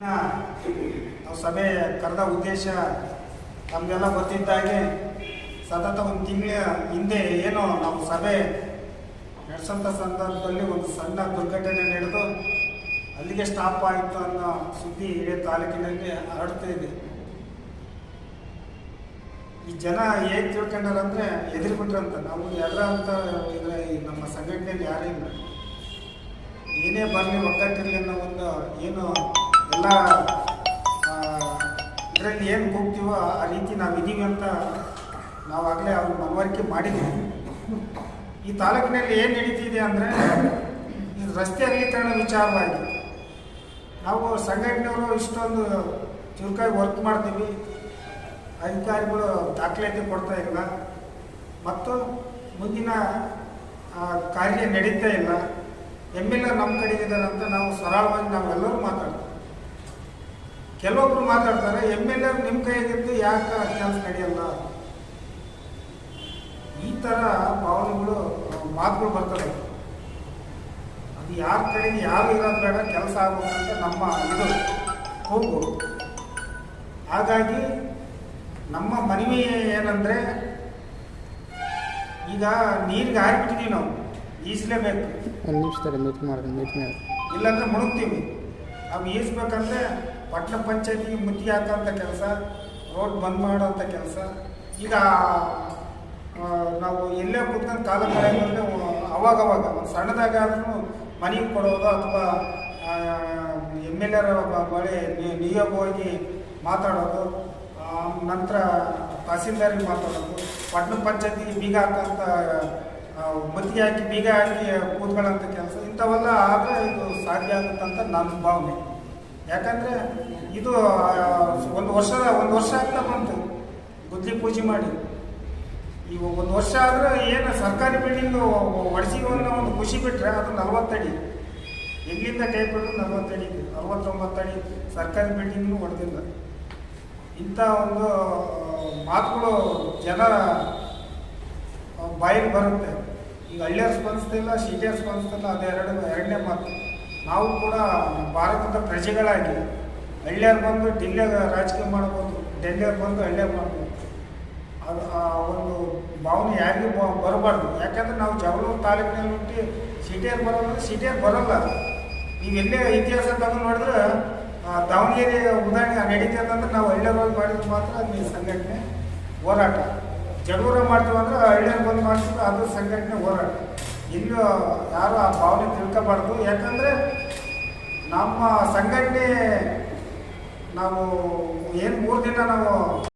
ನಾವು ಸಭೆ ಕರೆದ ಉದ್ದೇಶ ನಮಗೆಲ್ಲ ಗೊತ್ತಿದ್ದಾಗೆ ಸತತ ಒಂದು ತಿಂಗಳ ಹಿಂದೆ ಏನು ನಾವು ಸಭೆ ನಡೆಸೋಂಥ ಸಂದರ್ಭದಲ್ಲಿ ಒಂದು ಸಣ್ಣ ದುರ್ಘಟನೆ ನಡೆದು ಅಲ್ಲಿಗೆ ಸ್ಟಾಪ್ ಆಯಿತು ಅನ್ನೋ ಸುದ್ದಿ ಇಡೀ ತಾಲೂಕಿನಲ್ಲಿ ಹರಡ್ತಾ ಇದೆ. ಈ ಜನ ಹೇಗೆ ತಿಳ್ಕೊಂಡಾರಂದ್ರೆ ಎದುರುಬಿಟ್ರಂತ ನಾವು ಎದ್ರ ಅಂತ ನಮ್ಮ ಸಂಘಟನೆಯಲ್ಲಿ ಯಾರೇ ಇಲ್ಲ. ಏನೇ ಬರಲಿ ಒಗ್ಗಟ್ಟಿರಲಿ ಅನ್ನೋ ಒಂದು ಎಲ್ಲ ಇದರಲ್ಲಿ ಏನು ಹೋಗ್ತೀವೋ ಆ ರೀತಿ ನಾವು ಇದ್ದೀವಿ ಅಂತ ನಾವು ಆಗಲೇ ಅವ್ರ ಮನವರಿಕೆ ಮಾಡಿದ್ದೀವಿ ಈ ತಾಲೂಕಿನಲ್ಲಿ ಏನು ನಡೀತಿದೆ ಅಂದರೆ ರಸ್ತೆ ಅಗಲೀಕರಣ ವಿಚಾರವಾಗಿ ನಾವು ಸಂಘಟನೆಯವರು ಇಷ್ಟೊಂದು ಚುರುಕಾಗಿ ವರ್ಕ್ ಮಾಡ್ತೀವಿ. ಅಧಿಕಾರಿಗಳು ದಾಖಲಾತಿ ಕೊಡ್ತಾ ಇಲ್ಲ. ಮತ್ತು ಮುಂದಿನ ಕಾರ್ಯ ನಡೀತಾ ಇಲ್ಲ. ಎಂ ಎಲ್ ಎ ನಮ್ಮ ಕಡೆಗಿದ್ದಾರೆ ಅಂತ ನಾವು ಸರಳವಾಗಿ ನಾವೆಲ್ಲರೂ ಮಾತಾಡ್ತೀವಿ. ಕೆಲವೊಬ್ರು ಮಾತಾಡ್ತಾರೆ ಎಂ ಎಲ್ ಎ ನಿಮ್ಮ ಕೈಯಾಗಿದ್ದು ಯಾಕೆ ಕೆಲಸ ನಡೆಯಲ್ಲ? ಈ ಥರ ಭಾವನೆಗಳು ಮಾತುಗಳು ಬರ್ತವೆ. ಅದು ಯಾರ ಕಡೆಗೆ ಯಾರು ಇರೋದು ಬೇಡ ಕೆಲಸ ಆಗ್ಬೇಕಂತ ನಮ್ಮ ಇದು ಹೋಗು. ಹಾಗಾಗಿ ನಮ್ಮ ಮನವಿ ಏನಂದರೆ ಈಗ ನೀರಿಗೆ ಹಾರಿಬಿಟ್ಟಿದ್ದೀವಿ ನಾವು ಈಸಲೇಬೇಕು ಒಂದು ಮೀಟಿಂಗ್ ಇಲ್ಲಾಂದ್ರೆ ಮುಳುಗ್ತೀವಿ. ನಾವು ಈಸ್ಬೇಕಂದ್ರೆ ಪಟ್ಟಣ ಪಂಚಾಯತಿಗೆ ಮುತ್ತಿಗೆ ಹಾಕೋಂಥ ಕೆಲಸ, ರೋಡ್ ಬಂದ್ ಮಾಡೋಂಥ ಕೆಲಸ. ಈಗ ನಾವು ಎಲ್ಲೇ ಕೂತ್ಕೊಂಡು ಕಾಲ ಕಳೆಯೋದ್ರೆ ಅವಾಗವಾಗ, ಒಂದು ಸಣ್ಣದಾಗಾದ್ರೂ ಮನೆಗೆ ಕೊಡೋದು ಅಥವಾ ಎಂ ಎಲ್ ಎರ ಬಳಿ ನಿಯೋಗ ಹೋಗಿ ಮಾತಾಡೋದು ನಂತರ ತಹಸೀಲ್ದಾರಿಗೆ ಮಾತಾಡೋದು ಪಟ್ಟಣ ಪಂಚಾಯತಿಗೆ ಬೀಗ ಹಾಕೋಂಥ ಮತ್ತಿಗೆ ಹಾಕಿ, ಬೀಗ ಹಾಕಿ ಕೂತ್ಕೊಳ್ಳೋಂಥ ಕೆಲಸ, ಇಂಥವೆಲ್ಲ ಆದರೆ ಇದು ಸಾಧ್ಯ ಆಗುತ್ತಂತ ನನ್ನ ಭಾವನೆ. ಯಾಕಂದರೆ ಇದು ಒಂದು ವರ್ಷ ಒಂದು ವರ್ಷ ಆಗ್ತಾ ಬಂತು. ಗುದ್ಲಿ ಪೂಜೆ ಮಾಡಿ. ಈ ಒಂದು ವರ್ಷ ಆದರೆ ಏನು ಸರ್ಕಾರಿ ಬಿಲ್ಡಿಂಗು ಒಡಿಸಿ ಅನ್ನೋ ಒಂದು ಖುಷಿ ಬಿಟ್ಟರೆ ಅದು ನಲವತ್ತಡಿ ಎಲ್ಲಿಂದ ಕೈ ಬಿಟ್ಟರು ನಲವತ್ತಡಿ ಇದೆ ಅರವತ್ತೊಂಬತ್ತಡಿ ಸರ್ಕಾರಿ ಬಿಲ್ಡಿಂಗ್ನು ಹೊಡೆದಿಲ್ಲ ಇಂಥ ಒಂದು ಮಾತುಗಳು ಜನ ಬಾಯಿಗೆ ಬರುತ್ತೆ. ಈಗ ಹಳ್ಳಿಯರ್ ಸ್ಪಂದಿಸ್ತಿಲ್ಲ ಸಿಟಿಯರ್ ಸ್ಪಂದಿಸ್ತಿಲ್ಲ, ಅದು ಎರಡು, ಎರಡನೇ ಮಾತು. ನಾವು ಕೂಡ ಭಾರತದ ಪ್ರಜೆಗಳಾಗಿ ಹಳ್ಳಿಯವ್ರು ಬಂದು ಡಿಲ್ಲಿಯಾಗ ರಾಜಕೀಯ ಮಾಡ್ಬೋದು, ಡೆಲ್ಲಿಯವ್ರು ಬಂದು ಹಳ್ಳಿಯಾಗ ಮಾಡ್ಬೋದು. ಅದು ಆ ಒಂದು ಭಾವನೆ ಯಾರಿಗೂ ಬರಬಾರ್ದು. ಯಾಕಂದ್ರೆ ನಾವು ಜಗಳೂರು ತಾಲೂಕಿನಲ್ಲಿ ಹುಟ್ಟಿ ಸಿಟಿಯಲ್ಲಿ ಬರೋದು ಸಿಟಿಯಲ್ಲಿ ಬರೋಲ್ಲ. ನೀವು ಎಲ್ಲೇ ಇತಿಹಾಸ ತಗೊಂಡು ನೋಡಿದ್ರೆ ದಾವಣಗೆರೆ ಉದಾಹರಣೆ ನಡೀತದೆ ಅಂತಂದ್ರೆ ನಾವು ಹಳ್ಳಿಯವ್ರು ಮಾಡಿದ್ರೆ ಮಾತ್ರ ಅದು ಸಂಘಟನೆ ಹೋರಾಟ. ಜಗಳೂರ ಮಾಡ್ತೀವಿ ಅಂದ್ರೆ ಹಳ್ಳಿಯರ್ ಬಂದು ಮಾಡ್ತೀವಿ ಅದು ಸಂಘಟನೆ ಹೋರಾಟ. ಇಲ್ಲೂ ಯಾರು ಆ ಭಾವನೆ ತಿಳ್ಕೊಬಾರ್ದು. ಯಾಕಂದರೆ ನಮ್ಮ ಸಂಘಟನೆ ನಾವು ಏನು ಮೂರು ದಿನ ನಾವು